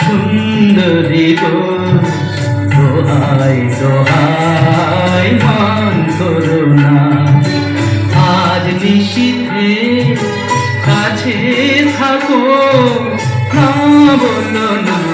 সুন্দরী গো দোহাই দোহাই মান করো না। আজ নিশীথে কাছে থাকো না বলো না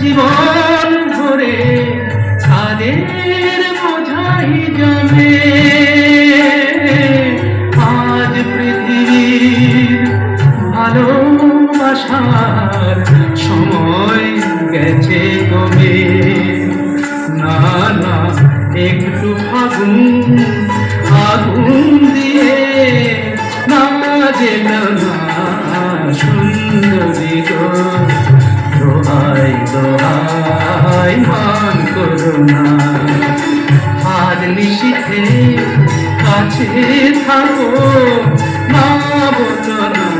জীবন ভরে কাদের বোঝাই জমে আজ পৃথিবীর ভালোবাসার সময় গেছে কবে না না, একটু ফাগুন আগুন দিয়ে না সুন্দরী গো দোহাই দোহাই মান করো না। আজ কাছে থাকো না বলো